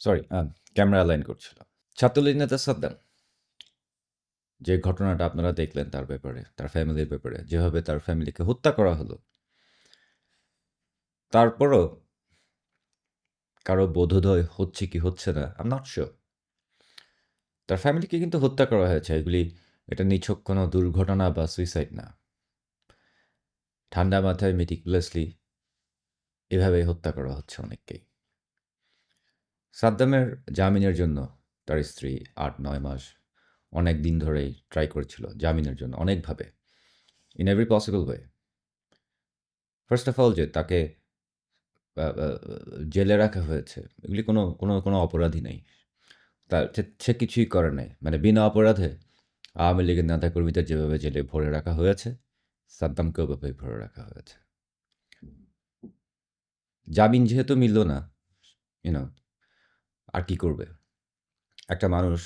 Sorry camera align করছিল। ছাত্রলীগ নেতা সাদ্দাম, যে ঘটনাটা আপনারা দেখলেন তার ব্যাপারে, তার ফ্যামিলির ব্যাপারে, যেভাবে তার ফ্যামিলিকে হত্যা করা হলো, তারপরও কারও বোধোদয় হচ্ছে কি হচ্ছে না আম নট শিওর তার ফ্যামিলিকে কিন্তু হত্যা করা হয়েছে, এগুলি, এটা নিছক কোনো দুর্ঘটনা বা সুইসাইড না। ঠান্ডা মাথায় মেটিকুলাসলি এভাবে হত্যা করা হচ্ছে অনেককেই। সাদ্দামের জামিনের জন্য তার স্ত্রী আট, নয় মাস অনেক দিন ধরেই ট্রাই করেছিল জামিনের জন্য অনেকভাবে in every possible way first of all যে তাকে জেলে রাখা হয়েছে, এগুলি কোনো কোনো কোনো অপরাধী নেই। তার সে- কিছুই করে নাই। মানে বিনা অপরাধে আওয়ামী লীগের নেতা কর্মীদের যেভাবে জেলে ভরে রাখা হয়েছে, সাদ্দামকেও ওভাবে ভরে রাখা হয়েছে। জামিন যেহেতু মিলল না ইউনো আর কি করবে? একটা মানুষ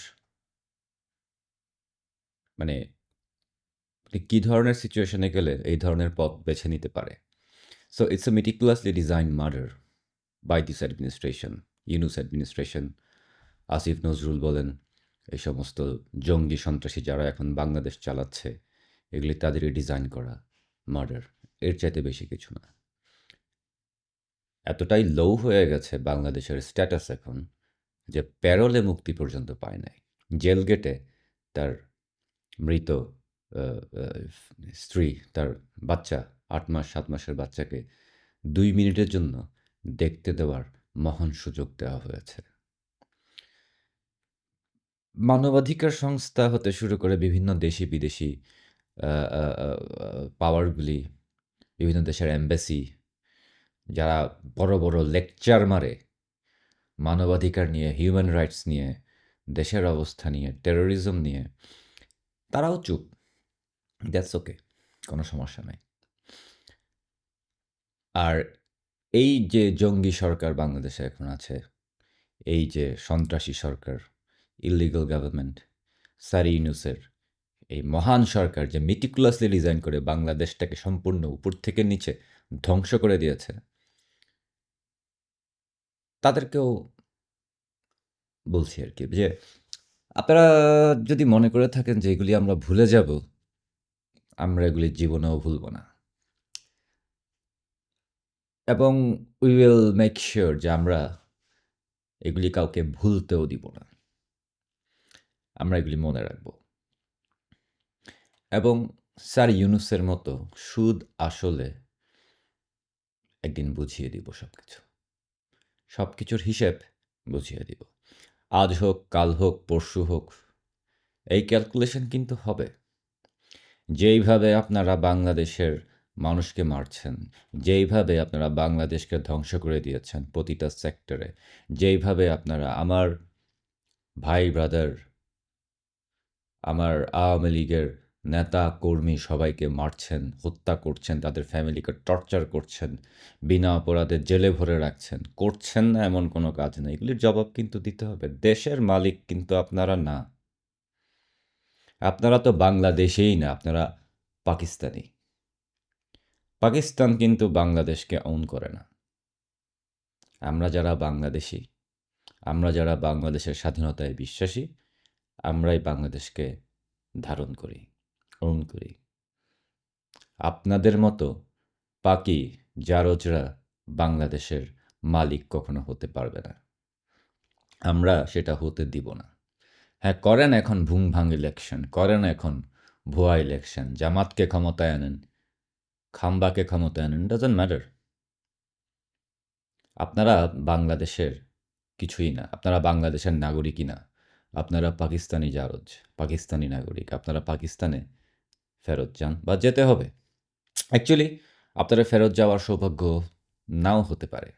মানে কি ধরনের সিচুয়েশনে গেলে এই ধরনের পথ বেছে নিতে পারে? So it's a meticulously design murder by this administration Yunus administration Asif Nazrul বলেন, এই সমস্ত জঙ্গি সন্ত্রাসী যারা এখন বাংলাদেশ চালাচ্ছে, এগুলি তাদেরই ডিজাইন করা মার্ডার এর চাইতে বেশি কিছু না। এতটাই লো হয়ে গেছে বাংলাদেশের স্ট্যাটাস এখন যে প্যারোলে মুক্তি পর্যন্ত পায় নাই। জেল গেটে তার মৃত স্ত্রী, তার বাচ্চা, আট মাস, সাত মাসের বাচ্চাকে দুই মিনিটের জন্য দেখতে দেওয়ার মহান সুযোগ দেওয়া হয়েছে। মানবাধিকার সংস্থা হতে শুরু করে বিভিন্ন দেশি বিদেশি পাওয়ারগুলি, বিভিন্ন দেশের এম্বাসি, যারা বড় বড় লেকচার মারে মানবাধিকার নিয়ে হিউম্যান রাইটস নিয়ে, দেশের অবস্থা নিয়ে টেরোরিজম নিয়ে, তারাও চুপ। দ্যাটস ওকে কোনো সমস্যা নাই। আর এই যে জঙ্গি সরকার বাংলাদেশে এখন আছে, এই যে সন্ত্রাসী সরকার ইলিগাল গভর্নমেন্ট সারি ইউনুসের এই মহান সরকার যে মিটিকুলাসলি ডিজাইন করে বাংলাদেশটাকে সম্পূর্ণ উপর থেকে নিচে ধ্বংস করে দিয়েছে তাদেরকেও বলছি আর কি যে, আপনারা যদি মনে করে থাকেন যে এগুলি আমরা ভুলে যাব, আমরা এগুলি জীবনেও ভুলব না। এবং উই উইল মেক শিওর যে আমরা এগুলি কাউকে ভুলতেও দিব না। আমরা এগুলি মনে রাখব। এবং স্যার ইউনুসের মতো সুদ আসলে একদিন বুঝিয়ে দিব সব কিছু সব কিছুর হিসেব বুঝিয়ে দিব। আজ হোক, কাল হোক, পরশু হোক, এই ক্যালকুলেশন কিন্তু হবে। যেইভাবে আপনারা বাংলাদেশের মানুষকে মারছেন, যেইভাবে আপনারা বাংলাদেশকে ধ্বংস করে দিয়েছেন প্রতিটা সেক্টরে, যেইভাবে আপনারা আমার ভাই ব্রাদার আমার আওয়ামী লীগের নেতা, কর্মী সবাইকে মারছেন, হত্যা করছেন, তাদের ফ্যামিলিকে টর্চার করছেন, বিনা অপরাধে জেলে ভরে রাখছেন। করছেন না এমন কোনো কাজ নেই। এগুলির জবাব কিন্তু দিতে হবে। দেশের মালিক কিন্তু আপনারা না। আপনারা তো বাংলাদেশেই না, আপনারা পাকিস্তানি। পাকিস্তান কিন্তু বাংলাদেশকে অন করে না। আমরা যারা বাংলাদেশি, আমরা যারা বাংলাদেশের স্বাধীনতায় বিশ্বাসী, আমরাই বাংলাদেশকে ধারণ করি। ওন করি আপনাদের মতো পাকি জারজরা বাংলাদেশের মালিক কখনো হতে পারবে না। আমরা সেটা হতে দিব না। হ্যাঁ করেন এখন ভুং ভাং ইলেকশন করেন এখন ভুয়া ইলেকশন জামাতকে ক্ষমতায় আনেন, খাম্বাকে ক্ষমতায় আনেন ডাজন্ট ম্যাটার আপনারা বাংলাদেশের কিছুই না, আপনারা বাংলাদেশের নাগরিকই না। আপনারা পাকিস্তানি জারজ পাকিস্তানি নাগরিক, আপনারা পাকিস্তানে ফেরত যান বা যেতে হবে। অ্যাকচুয়ালি আপনারা ফেরত যাওয়ার সৌভাগ্য নাও হতে পারে।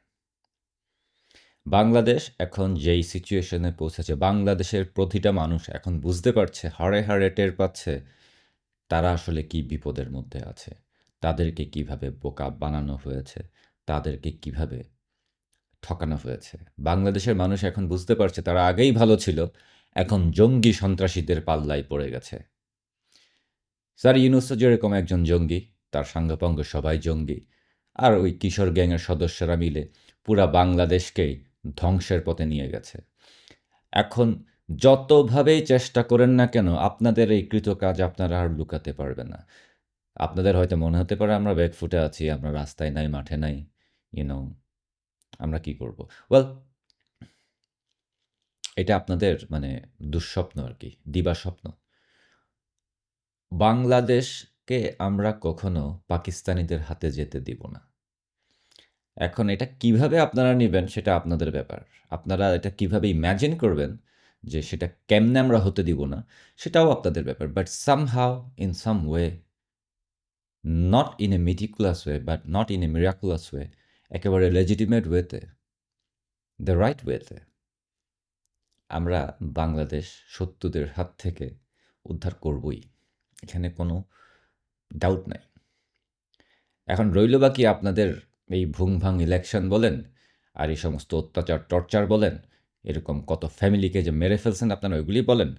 বাংলাদেশ এখন যেই সিচুয়েশনে পৌঁছেছে, বাংলাদেশের প্রতিটা মানুষ এখন বুঝতে পারছে, হাড়ে হাড়ে টের পাচ্ছে তারা আসলে কি বিপদের মধ্যে আছে, তাদেরকে কীভাবে বোকা বানানো হয়েছে, তাদেরকে কীভাবে ঠকানো হয়েছে। বাংলাদেশের মানুষ এখন বুঝতে পারছে তারা আগেই ভালো ছিল, এখন জঙ্গি সন্ত্রাসীদের পাল্লায় পড়ে গেছে। স্যার ইউনুস যেরকম একজন জঙ্গি, তার সাঙ্গপাঙ্গ সবাই জঙ্গি, আর ওই কিশোর গ্যাংয়ের সদস্যরা মিলে পুরা বাংলাদেশকেই ধ্বংসের পথে নিয়ে গেছে। এখন যতভাবেই চেষ্টা করেন না কেন, আপনাদের এই কৃতকাজ আপনারা আর লুকাতে পারবেন না। আপনাদের হয়তো মনে হতে পারে আমরা ব্যাকফুটে আছি, আমরা রাস্তায় নাই, মাঠে নাই ইউনো আমরা কি করব? ওয়েল এটা আপনাদের মানে দুঃস্বপ্ন আর কি দিবা স্বপ্ন বাংলাদেশকে আমরা কখনো পাকিস্তানিদের হাতে যেতে দিব না। এখন এটা কীভাবে আপনারা নেবেন সেটা আপনাদের ব্যাপার। আপনারা এটা কীভাবে ইম্যাজিন করবেন যে সেটা কেমনে আমরা হতে দিব না, সেটাও আপনাদের ব্যাপার। But somehow in some way not in a meticulous way but not in a miraculous way একেবারে লেজিটিমেট ওয়েতে দ্য রাইট ওয়েতে আমরা বাংলাদেশ শত্রুদের হাত থেকে উদ্ধার করবই। এখানে কোনো ডাউট নাই। এখন রইল বাকি আপনাদের এই ভুংভাং ইলেকশন বলেন, আর এই সমস্ত অত্যাচার, টর্চার বলেন, এরকম কত ফ্যামিলিকে যে মেরে ফেলছেন আপনারা ওইগুলি বলেন,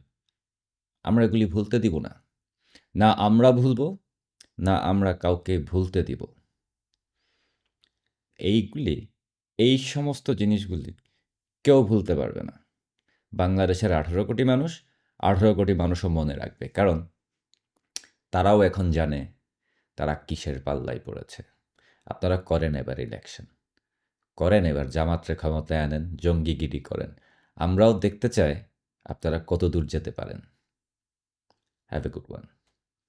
আমরা এগুলি ভুলতে দিব না। না আমরা ভুলব, না আমরা কাউকে ভুলতে দিব। এইগুলি, এই সমস্ত জিনিসগুলি কেউ ভুলতে পারবে না। বাংলাদেশের আঠারো কোটি মানুষ আঠারো কোটি মানুষও মনে রাখবে। কারণ তারাও এখন জানে তারা কিসের পাল্লায় পড়েছে। আপনারা করেন এবার ইলেকশন করেন এবার জামাত্রে ক্ষমতায় আনেন, জঙ্গিগিরি করেন। আমরাও দেখতে চাই আপনারা কত দূর যেতে পারেন। Have a good one